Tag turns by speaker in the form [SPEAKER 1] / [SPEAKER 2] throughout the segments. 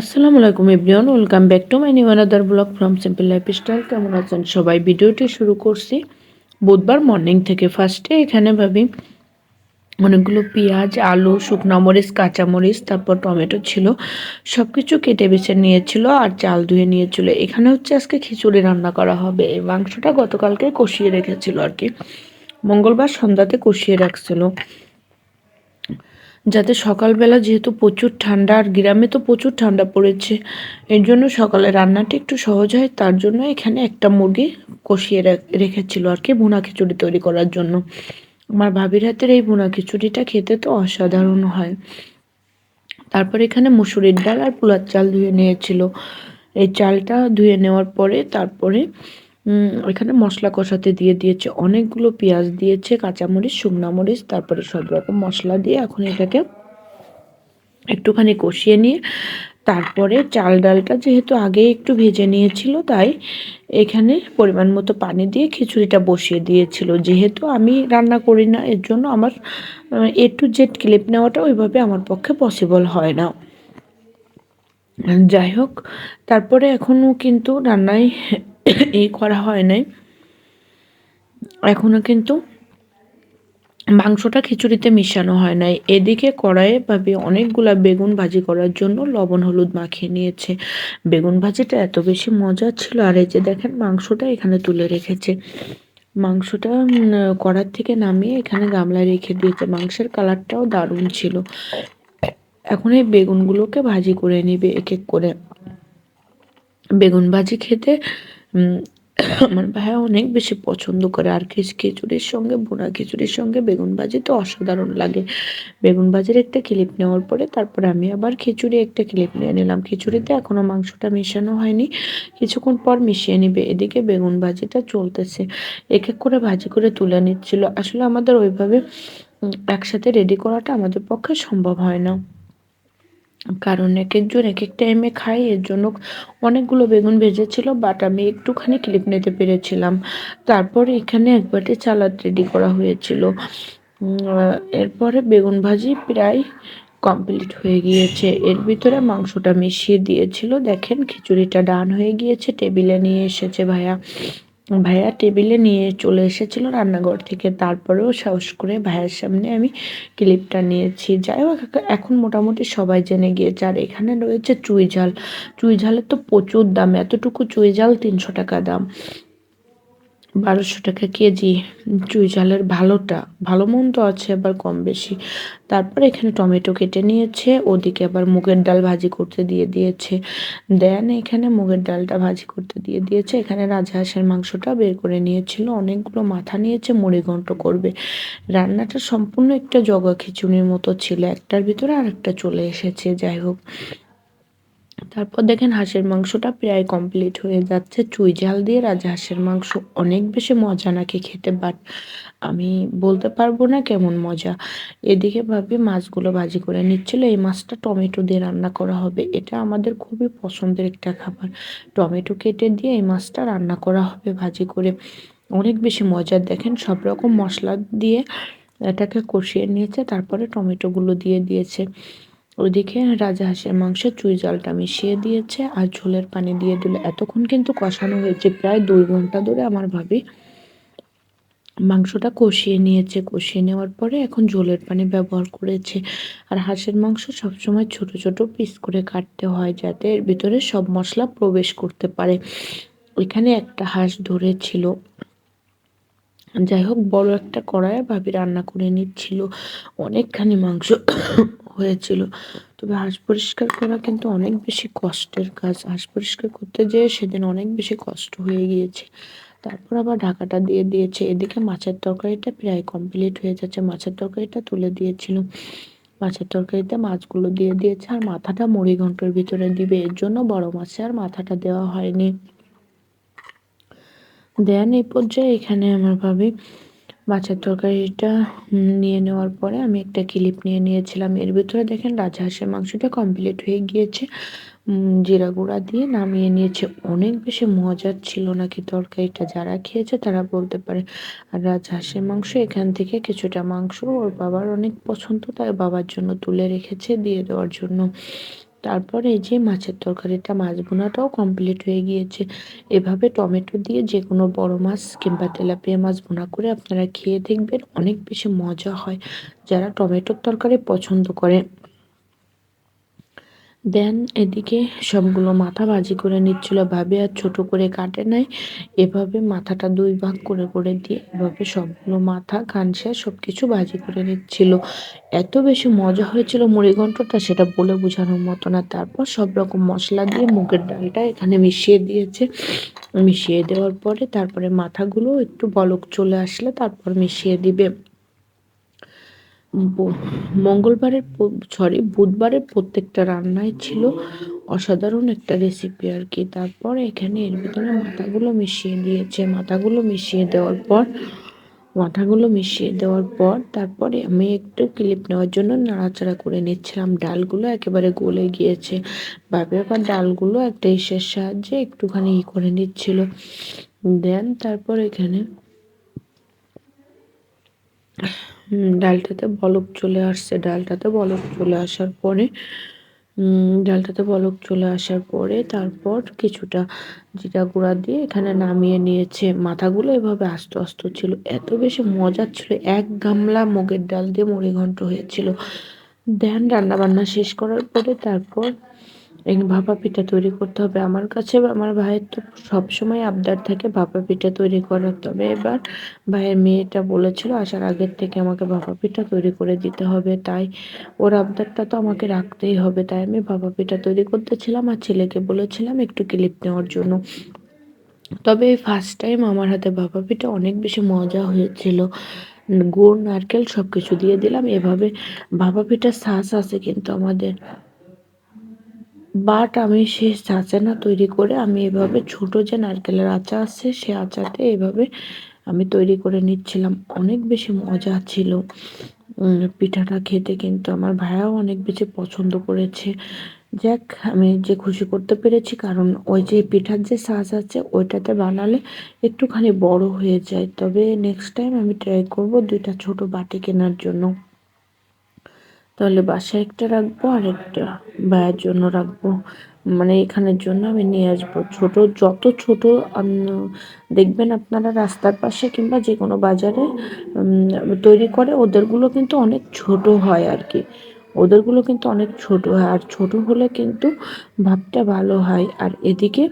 [SPEAKER 1] আসসালামু আলাইকুম everyone, welcome back to my new another blog from simple lifestyle. কেমন আছেন সবাই? ভিডিওটি শুরু করছি। বুধবার মর্নিং থেকে ফার্স্টে এখানে ভাবি, অনেকগুলো পেঁয়াজ, আলু, শুকনো মরিচ কাঁচামরিচ তারপর টমেটো ছিল সব কিছু কেটে বেছে নিয়েছিল আর চাল ধুয়ে নিয়েছিল। এখানে হচ্ছে আজকে খিচুড়ি রান্না করা হবে। এই মাংসটা গতকালকে কষিয়ে রেখেছিল আর কি। মঙ্গলবার সন্ধ্যাতে কষিয়ে রাখছিল। যাতে সকালবেলা যেহেতু প্রচুর ঠান্ডা আর গ্রামে তো প্রচুর ঠান্ডা পড়েছে, এর জন্য সকালে রান্নাটা একটু সহজ হয়, তার জন্য এখানে একটা মুরগি কষিয়ে রেখেছিল আর কি ভুনা খিচুড়ি তৈরি করার জন্য। আমার ভাবির হাতের এই ভুনা খিচুড়িটা খেতে তো অসাধারণ হয়। তারপর এখানে মুসুরির ডাল আর পোলার চাল ধুয়ে নিয়েছিল। এই চালটা ধুয়ে নেওয়ার পরে তারপরে এখানে মশলা কষাতে দিয়ে দিয়েছে, অনেকগুলো পেঁয়াজ দিয়েছে, কাঁচামরিচ, শুকনা মরিচ, তারপরে সব রকম মশলা দিয়ে এখন এটাকে একটুখানি কষিয়ে নিয়ে, তারপরে চাল ডালটা যেহেতু আগে একটু ভেজে নিয়েছিল, তাই এখানে পরিমাণ মতো পানি দিয়ে খিচুড়িটা বসিয়ে দিয়েছিল। যেহেতু আমি রান্না করি না, এর জন্য আমার এ টু জেড ক্লিপ নেওয়াটা ওইভাবে আমার পক্ষে পসিবল হয় না। যাই হোক, তারপরে এখনও কিন্তু রান্নায় এই করা হয় নাই। এখনও কিন্তু মাংসটা খিচুড়িতে মিশানো হয় নাই। এদিকে কড়াইয়ে ভাবে অনেকগুলা বেগুন ভাজি করার জন্য লবণ, হলুদ মাখিয়ে নিয়েছে। বেগুন ভাজিটা এত বেশি মজা ছিল, আর এই যে দেখেন মাংসটা এখানে তুলে রেখেছে। মাংসটা কড়ার থেকে নামিয়ে এখানে গামলায় রেখে দিয়েছে। মাংসের কালারটাও দারুণ ছিল। এখন এই বেগুনগুলোকে ভাজি করে নিবে, এক এক করে। বেগুন ভাজি খেতে আমার ভাইয়া অনেক বেশি পছন্দ করে। আর খিচুড়ির সঙ্গে বোনা খিচুড়ির সঙ্গে বেগুন ভাজি তো অসাধারণ লাগে। বেগুন ভাজির একটা ক্লিপ নেওয়ার পরে তারপরে আমি আবার খিচুড়ি একটা ক্লিপ নিয়ে নিলাম। খিচুড়িতে এখনও মাংসটা মেশানো হয়নি। কিছুক্ষণ পর মিশিয়ে নিবে। এদিকে বেগুন ভাজিটা চলতেছে। এক এক করে ভাজি করে তুলে নিচ্ছিল। আসলে আমাদের ওইভাবে একসাথে রেডি করাটা আমাদের পক্ষে সম্ভব হয় না। কারণ এক একজন এক এক টাইমে খাই এর জন্য অনেকগুলো বেগুন ভেজেছিল বাট আমি একটুখানি ক্লিপ নিতে পেরেছিলাম। তারপর এখানে একবারে চালাদ রেডি করা হয়েছিল। এরপরে বেগুন ভাজি প্রায় কমপ্লিট হয়ে গিয়েছে। এর ভিতরে মাংসটা মিশিয়ে দিয়েছিল। দেখেন, খিচুড়িটা ডান হয়ে গিয়েছে টেবিলে নিয়ে এসেছে ভাইয়া। ভাইয়া টেবিলে নিয়ে চলে এসেছিল রান্নাঘর থেকে। তারপরেও সাহস করে ভাইয়ের সামনে আমি ক্লিপটা নিয়েছি। যাই হোক, এখন মোটামুটি সবাই জেনে গিয়েছে। আর এখানে রয়েছে চুই ঝাল। চুই ঝালের তো প্রচুর দাম। এতটুকু চুই ঝাল তিনশো টাকা দাম। বারোশো টাকা কেজি। চুই ঝালের ভালোটা, ভালো মন্দ আছে আবার কম বেশি। তারপর এখানে টমেটো কেটে নিয়েছে, ওদিকে আবার মুগের ডাল ভাজি করতে দিয়ে দিয়েছে। দেন এখানে মুগের ডালটা ভাজি করতে দিয়ে দিয়েছে। এখানে রাজহাঁসের মাংসটা বের করে নিয়েছিল, অনেকগুলো মাথা নিয়েছে, মুড়ি ঘন্ট করবে। রান্নাটা সম্পূর্ণ একটা জগা খিচুড়ির মতো ছিল, একটার ভিতরে আরেকটা চলে এসেছে, যাই হোক। তারপর দেখেন হাঁসের মাংসটা প্রায় কমপ্লিট হয়ে যাচ্ছে। চুই ঝাল দিয়ে রাজা হাঁসের মাংস অনেক বেশি মজা নাকি খেতে বাট আমি বলতে পারব না কেমন মজা। এদিকে ভাবি মাছগুলো ভাজি করে নিচ্ছিল, এই মাছটা টমেটো দিয়ে রান্না করা হবে। এটা আমাদের খুবই পছন্দের একটা খাবার। টমেটো কেটে দিয়ে এই মাছটা রান্না করা হবে ভাজি করে। অনেক বেশি মজার দেখেন সব রকম মশলা দিয়ে এটাকে কষিয়ে নিয়েছে, তারপরে টমেটোগুলো দিয়ে দিয়েছে। ওইদিকে রাজহাঁসের মাংসে, চুই জালটা মিশিয়ে দিয়েছে আর ঝোলের পানি দিয়ে দিল। এতক্ষণ কিন্তু কষানো হয়েছে। প্রায় দুই ঘণ্টা ধরে আমার ভাবি মাংসটা কষিয়ে নিয়েছে। কষিয়ে নেওয়ার পরে এখন ঝোলের পানি ব্যবহার করেছে। আর হাঁসের মাংস সবসময় ছোট ছোট পিস করে কাটতে হয় যাতে এর ভিতরে সব মশলা প্রবেশ করতে পারে। এখানে একটা হাঁস ধরেছিল। যাই হোক, বড় একটা কড়াইয়ে ভাবি রান্না করে নিচ্ছিল। অনেকখানি মাংস হয়েছিল। তবে হাঁস পরিষ্কার করা কিন্তু অনেক বেশি কষ্টের কাজ। হাঁস পরিষ্কার করতে যেয়ে সেদিন অনেক বেশি কষ্ট হয়ে গিয়েছে। তারপর আবার ঢাকাটা দিয়ে দিয়েছে। এদিকে মাছের তরকারিটা প্রায় কমপ্লিট হয়ে যাচ্ছে। মাছের তরকারিটা তুলে দিয়েছিল। মাছের তরকারিতে মাছগুলো দিয়ে দিয়েছে আর মাথাটা মুড়ি ঘণ্টার ভিতরে দিবে। এর জন্য বড় মাছে আর মাথাটা দেওয়া হয়নি। দেন এই পর্যায়ে এখানে আমার ভাবি মাছের তরকারিটা নিয়ে নেওয়ার পরে আমি একটা ক্লিপ নিয়ে নিয়েছিলাম। এর ভিতরে দেখেন রাজহাঁসের মাংসটা কমপ্লিট হয়ে গিয়েছে। জিরা গুঁড়া দিয়ে নামিয়ে নিয়েছে। অনেক বেশি মজার ছিল নাকি তরকারিটা? যারা খেয়েছে তারা বলতে পারে। আর রাজহাঁসের মাংস এখান থেকে কিছুটা মাংস ওর বাবার অনেক পছন্দ, তাই বাবার জন্য তুলে রেখেছে দিয়ে দেওয়ার জন্য। তারপরে এই যে মাছের তরকারিটা, মাছ বোনাটাও কমপ্লিট হয়ে গিয়েছে। এভাবে টমেটো দিয়ে যে কোনো বড় মাছ কিংবা তেলাপিয়া মাছ বোনা করে আপনারা খেয়ে দেখবেন, অনেক বেশি মজা হয়। যারা টমেটোর তরকারি পছন্দ করে দেন এদিকে সবগুলো মাথা ভাজি করে নিচ্ছিল ভাবে আর ছোট করে কাটে নাই। এভাবে মাথাটা দুই ভাগ করে করে দিয়ে এভাবে সবগুলো মাথা কানসা সব কিছু ভাজি করে নিচ্ছিল। এত বেশি মজা হয়েছিল মুড়িঘণ্টটা সেটা বলে বোঝানোর মতো না। তারপর সব রকম মশলা দিয়ে মুগের ডালটা এখানে মিশিয়ে দিয়েছে। মিশিয়ে দেওয়ার পরে তারপরে মাথাগুলো একটু বলক চলে আসলে তারপর মিশিয়ে দিবে। মঙ্গলবারের সরি বুধবারের প্রত্যেকটা রান্নায় ছিল অসাধারণ একটা রেসিপি আর কি। তারপর এখানে এর ভিতরে মাথাগুলো মিশিয়ে দিয়েছে। মাথাগুলো মিশিয়ে দেওয়ার পর, মাথাগুলো মিশিয়ে দেওয়ার পর তারপরে আমি একটু ক্লিপ নেওয়ার জন্য নাড়াচাড়া করে নিচ্ছিলাম। ডালগুলো একেবারে গলে গিয়েছে। ভাবে আবার ডালগুলো একটা ইসের সাহায্যে একটুখানি ই করে নিচ্ছিল। দেন তারপর এখানে ডালটাতে বলক চলে আসছে, ডালটাতে বলক চলে আসার পরে ডালটাতে বলক চলে আসার পরে তারপর কিছুটা জিরা গুঁড়া দিয়ে এখানে নামিয়ে নিয়েছে। মাথাগুলো এভাবে আস্তে আস্তে ছিল, এত বেশি মজার ছিল, এক গামলা মুগের ডাল দিয়ে মুড়ি ঘন্ট হয়েছিল। দেন রান্না বান্না শেষ করার পরে তারপর ভাপা পিঠা তৈরি করতে হবে আমার কাছে আমার ভাইয়ের তো সবসময় আবদার থাকে ভাপা পিঠা তৈরি করার। তবে এবার ভাইয়ের মেয়েটা বলেছিল আসার আগের থেকে আমাকে ভাপা পিঠা তৈরি করে দিতে হবে, তাই ওর আবদারটা তো আমাকে রাখতেই হবে। তাই আমি ভাপা পিঠা তৈরি করতেছিলাম আর ছেলেকে বলেছিলাম একটু ক্লিপ নেওয়ার জন্য। তবে ফার্স্ট টাইম আমার হাতে ভাপা পিঠা অনেক বেশি মজা হয়েছিল। গুড়, নারকেল সব কিছু দিয়ে দিলাম। এভাবে ভাপা পিঠার শ্বাস আছে কিন্তু আমাদের। বাট আমি সে না তৈরি করে আমি এভাবে ছোট যে নারকেলের আচা আছে, সে আচাতে এভাবে আমি তৈরি করে নিচ্ছিলাম। অনেক বেশি মজা ছিল। পিঠাটা খেতে কিন্তু আমার ভাইয়াও অনেক বেশি পছন্দ করেছে। যাক, আমি যে খুশি করতে পেরেছি, কারণ ওই যে পিঠার যে সাজ আছে, ওইটাতে বানালে একটুখানি বড় হয়ে যায়। তবে নেক্সট টাইম আমি ট্রাই করব দুইটা ছোট বাটি কেনার জন্য। তাহলে বাসায় একটা রাখব, আর একটা ভাইয়ের জন্য রাখব। মানে এখানের জন্য আমি নিয়ে আসব। ছোট, যত ছোট দেখবেন আপনারা রাস্তার পাশে কিংবা যে কোনো বাজারে তৈরি করে, ওদেরগুলো কিন্তু অনেক ছোট হয় আর কি। ওদেরগুলো কিন্তু অনেক ছোট হয়। আর ছোট হলে কিন্তু ভাবটা ভালো হয়। আর এদিকে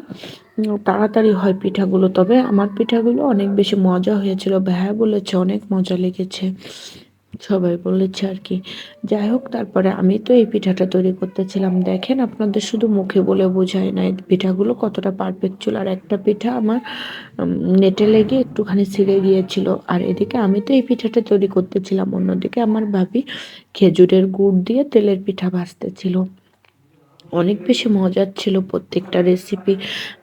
[SPEAKER 1] তাড়াতাড়ি হয় পিঠাগুলো। তবে আমার পিঠাগুলো অনেক বেশি মজা হয়েছিল। ভাইয়া বলেছে অনেক মজা লেগেছে। সবাই বলেছে আর কি। যাই হোক, তারপরে আমি তো এই পিঠাটা তৈরি করতেছিলাম। দেখেন আপনাদের শুধু মুখে বলে বোঝায় না, এই পিঠাগুলো কতটা পারফেক্ট ছিল আর একটা পিঠা আমার নেটে লেগে একটুখানি ছিঁড়ে গিয়েছিল। আর এদিকে আমি তো এই পিঠাটা তৈরি করতেছিলাম। অন্যদিকে আমার ভাবি খেজুরের গুড় দিয়ে তেলের পিঠা ভাজতেছিল। অনেক বেশি মজার ছিল প্রত্যেকটা রেসিপি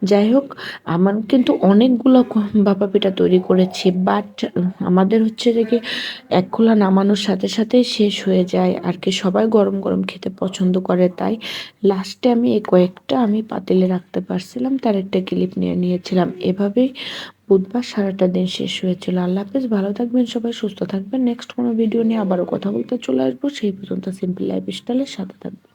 [SPEAKER 1] যাই হোক, আমার কিন্তু অনেকগুলো বাবা পিঠা তৈরি করেছি বাট আমাদের হচ্ছে যে কি এক খোলা নামানোর সাথে সাথেই শেষ হয়ে যায়, আর কি সবাই গরম গরম খেতে পছন্দ করে, তাই লাস্টে আমি এই কয়েকটা আমি পাতিলে রাখতে পারছিলাম, তার একটা ক্লিপ নিয়ে নিয়েছিলাম। এভাবেই বুধবার সারাটা দিন শেষ হয়েছিল। আল্লাহ হাফেজ, ভালো থাকবেন সবাই, সুস্থ থাকবেন। নেক্সট কোনো ভিডিও নিয়ে আবারও কথা বলতে চলে আসব, সেই পর্যন্ত সিম্পল লাইফ স্টাইলের সাথে থাকবেন।